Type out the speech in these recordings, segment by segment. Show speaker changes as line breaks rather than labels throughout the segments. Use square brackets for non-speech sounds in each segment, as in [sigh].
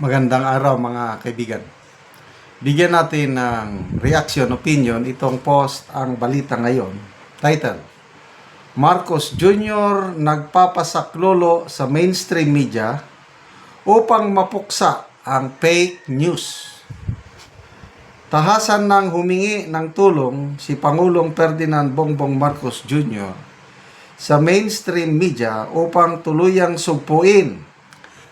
Magandang araw mga kaibigan. Bigyan natin ng reaction, opinion itong post ang balita ngayon. Title, Marcos Jr. nagpapasaklolo sa mainstream media upang mapuksa ang fake news. Tahasan ng humingi ng tulong si Pangulong Ferdinand Bongbong Marcos Jr. sa mainstream media upang tuluyang sugpuin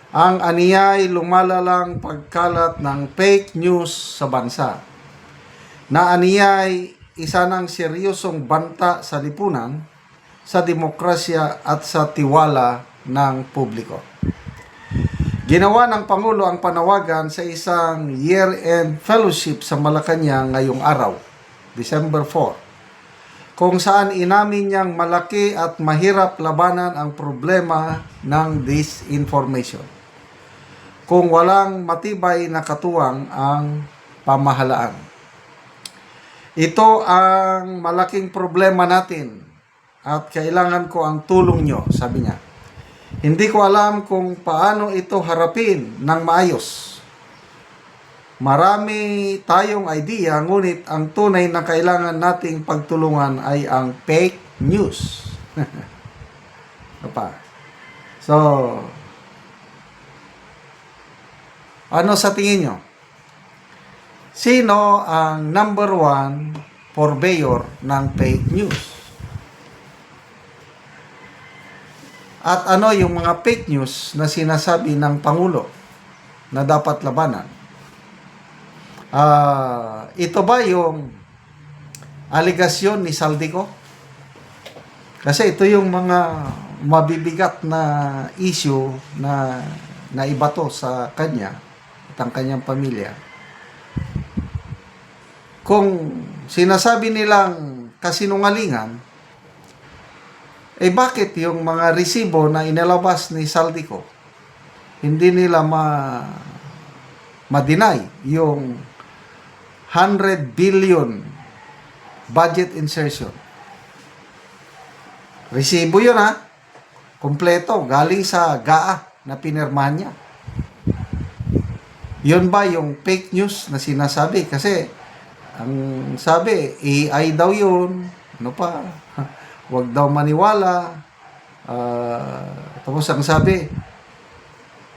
ang aniyay lumalalang pagkalat ng fake news sa bansa. Na aniyay isa ng seryosong banta sa lipunan, sa demokrasya at sa tiwala ng publiko. Ginawa ng Pangulo ang panawagan sa isang year-end fellowship sa Malacanang ngayong araw, December 4, kung saan inamin niyang malaki at mahirap labanan ang problema ng disinformation kung walang matibay na katuwang ang pamahalaan. Ito ang malaking problema natin at kailangan ko ang tulong nyo, sabi niya. Hindi ko alam kung paano ito harapin ng maayos. Marami tayong idea, ngunit ang tunay na kailangan nating pagtulungan ay ang fake news. [laughs] Ano pa? So, ano sa tingin nyo? Sino ang number one purveyor ng fake news? At ano yung mga fake news na sinasabi ng Pangulo na dapat labanan? Ah, ito ba yung aligasyon ni Saldico? Kasi ito yung mga mabibigat na issue na naibato sa kanya ang kanyang pamilya. Kung sinasabi nilang kasinungalingan, eh bakit yung mga resibo na inilabas ni Saldico, hindi nila ma ma-deny yung 100 billion budget insertion. Resibo yun ha. Kompleto. Galing sa GAA na pinirmahan niya. Yun ba yung fake news na sinasabi? Kasi ang sabi, AI daw yun. Ano pa? [laughs] Huwag daw maniwala. Ah, tapos ang sabi,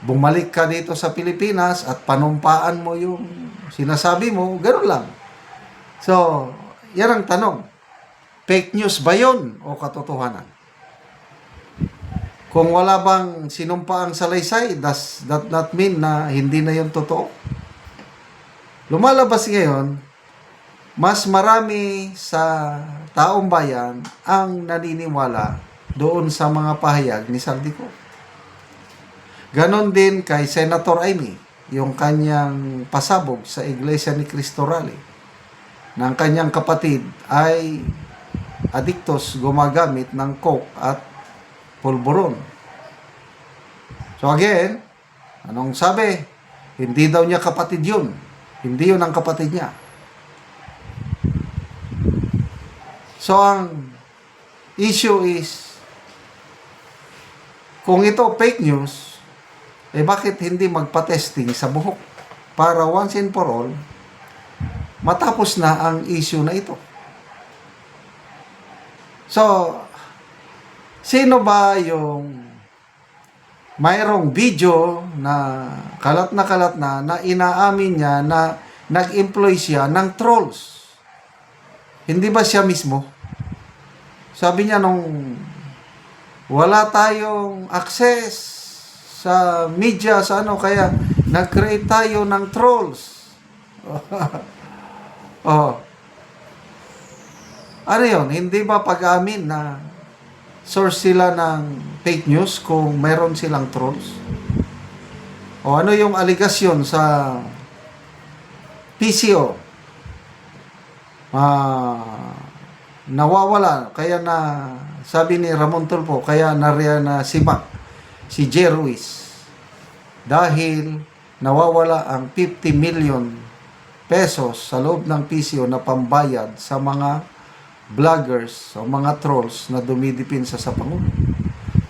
bumalik ka dito sa Pilipinas at panumpaan mo yung sinasabi mo, gano'n lang. So, yan ang tanong. Fake news ba yun o katotohanan? Kung wala bang sinumpa ang salaysay, does that not mean na hindi na yun totoo? Lumalabas ngayon, mas marami sa taong bayan ang naniniwala doon sa mga pahayag ni Saldico. Ganon din kay Senator Amy, yung kanyang pasabog sa Iglesia ni Cristo Rally, ang kanyang kapatid ay adiktos gumagamit ng coke at pulburon. So again, anong sabi? Hindi daw niya kapatid yun. Hindi yun ang kapatid niya. So ang issue is, kung ito fake news, eh bakit hindi magpa-testing sa buhok? Para once and for all, matapos na ang issue na ito. So, sino ba yung mayroong video na kalat na kalat na na inaamin niya na nag-employ siya ng trolls? Hindi ba siya mismo? Sabi niya nung wala tayong access sa media sa ano kaya nag-create tayo ng trolls. [laughs] oh. Ano yun? Hindi ba pag-amin na source sila ng fake news kung meron silang trolls? O ano yung aligasyon sa PCO? Ah, nawawala. Kaya na, sabi ni Ramon Tulfo, kaya nariyan na sibak si J. Ruiz. Dahil nawawala ang 50 million pesos sa loob ng PCO na pambayad sa mga vloggers o mga trolls na dumidipinsa sa Pangulo.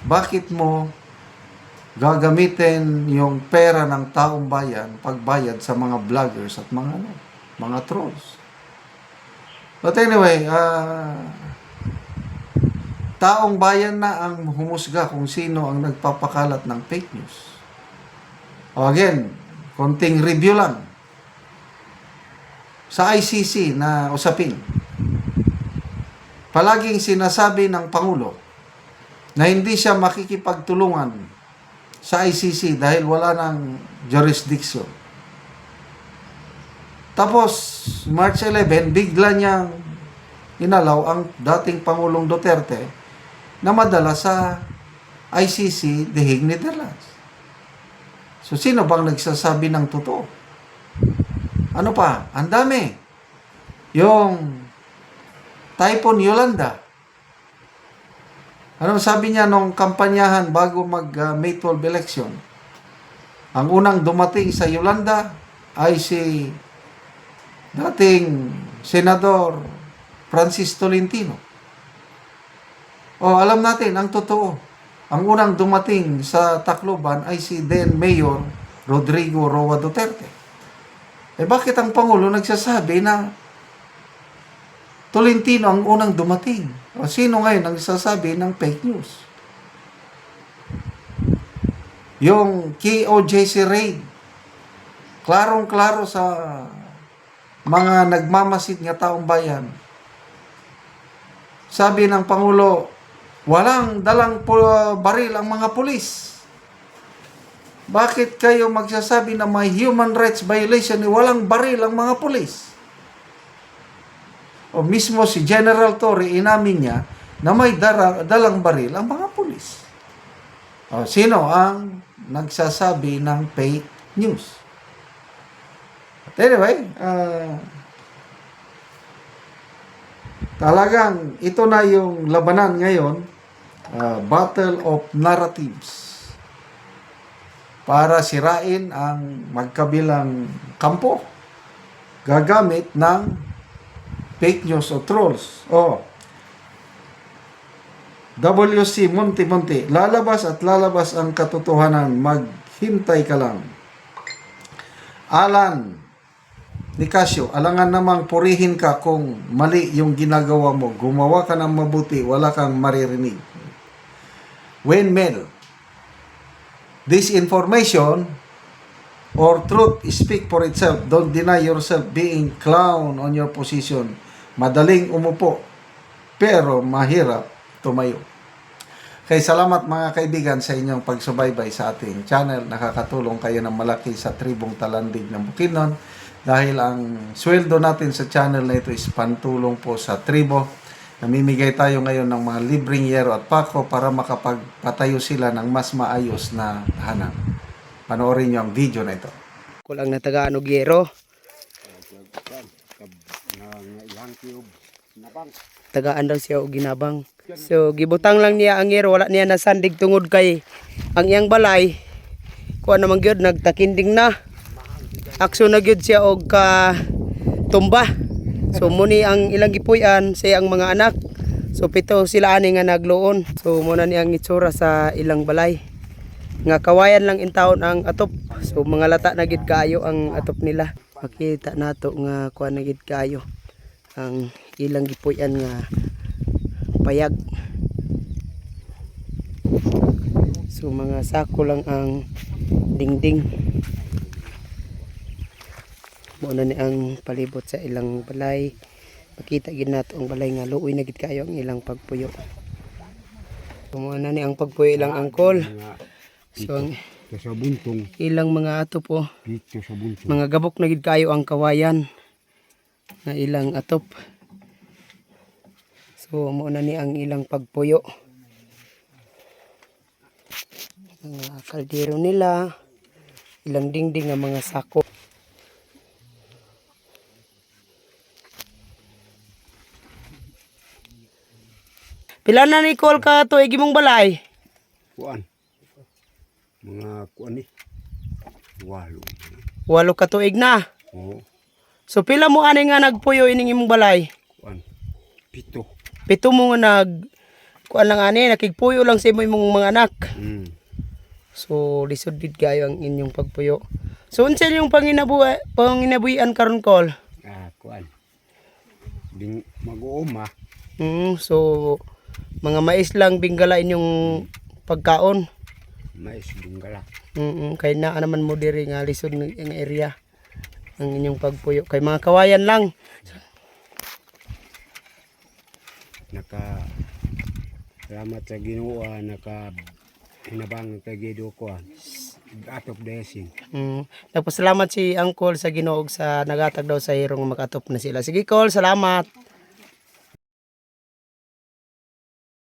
Bakit mo gagamitin yung pera ng taong bayan pagbayad sa mga vloggers at mga ano, mga trolls. But anyway, ah, taong bayan na ang humusga kung sino ang nagpapakalat ng fake news. O again, konting review lang sa ICC na usapin. Palaging sinasabi ng Pangulo na hindi siya makikipagtulungan sa ICC dahil wala ng jurisdiction. Tapos, March 11, bigla niyang inalaw ang dating Pangulong Duterte na madala sa ICC Hague, Netherlands. So, sino bang nagsasabi ng totoo? Ano pa? Ang dami. Yung Typhoon Yolanda. Ano sabi niya nung kampanyahan bago mag uh, May 12 election? Ang unang dumating sa Yolanda ay si dating Senador Francis Tolentino. O alam natin ang totoo. Ang unang dumating sa Tacloban ay si then Mayor Rodrigo Roa Duterte. Eh bakit ang Pangulo nagsasabi na Tolentino ang unang dumating? O sino ngayon ang nagsasabi ng fake news? Yung KOJC raid, klarong-klaro sa mga nagmamasid nga taong bayan. Sabi ng Pangulo, walang dalang pu- baril ang mga pulis. Bakit kayo magsasabi na may human rights violation ni walang baril ang mga pulis? O mismo si General Torre inamin niya na may dara, dalang baril ang mga pulis. O, sino ang nagsasabi ng fake news? But anyway, ah, talagang ito na yung labanan ngayon, ah, battle of narratives para sirain ang magkabilang kampo gagamit ng fake news o trolls. O, WC Munti Munti, lalabas at lalabas ang katotohanan, maghintay ka lang. Alan Nicasio, alangan namang purihin ka kung mali yung ginagawa mo. Gumawa ka ng mabuti, wala kang maririnig. When Mel, this information or truth speak for itself. Don't deny yourself being clown on your position. Madaling umupo, pero mahirap tumayo. Kaya salamat mga kaibigan sa inyong pagsubaybay sa ating channel. Nakakatulong kayo ng malaki sa tribong talandig ng Bukidnon dahil ang sweldo natin sa channel na ito is pantulong po sa tribo. Namimigay tayo ngayon ng mga libreng yero at pako para makapagpatayo sila ng mas maayos na tahanan. Panoorin niyo ang video na ito.
Kulang na tagaan og yero. Tagaan daw siya og ginabang. So gibutang lang niya ang yero wala niya nasandig tungod kay ang iyang balay kuha naman gyud nagtakinding na. Akso na gyud siya og ka tumba. So muni ang ilang gipuy-an sa iyang mga anak. So pito sila ani nga nagluon. So muna ni ang itsura sa ilang balay. Nga kawayan lang in taon ang atop. So mga lata na gid kaayo ang atop nila. Makita nato nga kuha na gid kaayo ang ilang gipuy-an nga payag. So mga sako lang ang dingding. Muna ni ang palibot sa ilang balay. Makita gid nato ang balay nga luoy na gid kayo ang ilang pagpuyo. So muna ni ang pagpuyo ilang angkol. So ang
Dito sa buntong,
ilang mga atop oh,
dito sa buntong.
mga gabok na gid kayo ang kawayan na ilang atop. So muna ni ang ilang pagpuyo. Mga kaldero nila, ilang dingding nga mga sako. Pila na ni call ka tuig imong balay?
Kuan. Mga kuan ni. Walo.
Walo ka tuig na.
Oo.
So pila mo ani nga nagpuyo ining imong balay?
Kuan. Pito.
Pito mo nga nag kuan lang ani nakigpuyo lang sa imo imong mga anak.
Mm.
So lisod gid kayo ang inyong pagpuyo. So unsa yung panginabuhi panginabuhian karon kol?
Ah, kuan. Ding mag-uuma.
Mm, so mga mais lang bingala inyong pagkaon.
Mais bunggala.
Mm, kay naa naman mo diri nga lisod ng area ang inyong pagpuyo kay mga kawayan lang.
Naka Salamat sa Ginoo ah, naka hinabang kay Gido ko. Atop blessing.
Mm. Nagpasalamat si Uncle sa Ginoo sa nagatag daw sa hirong makatop na sila. Sige, Col, salamat.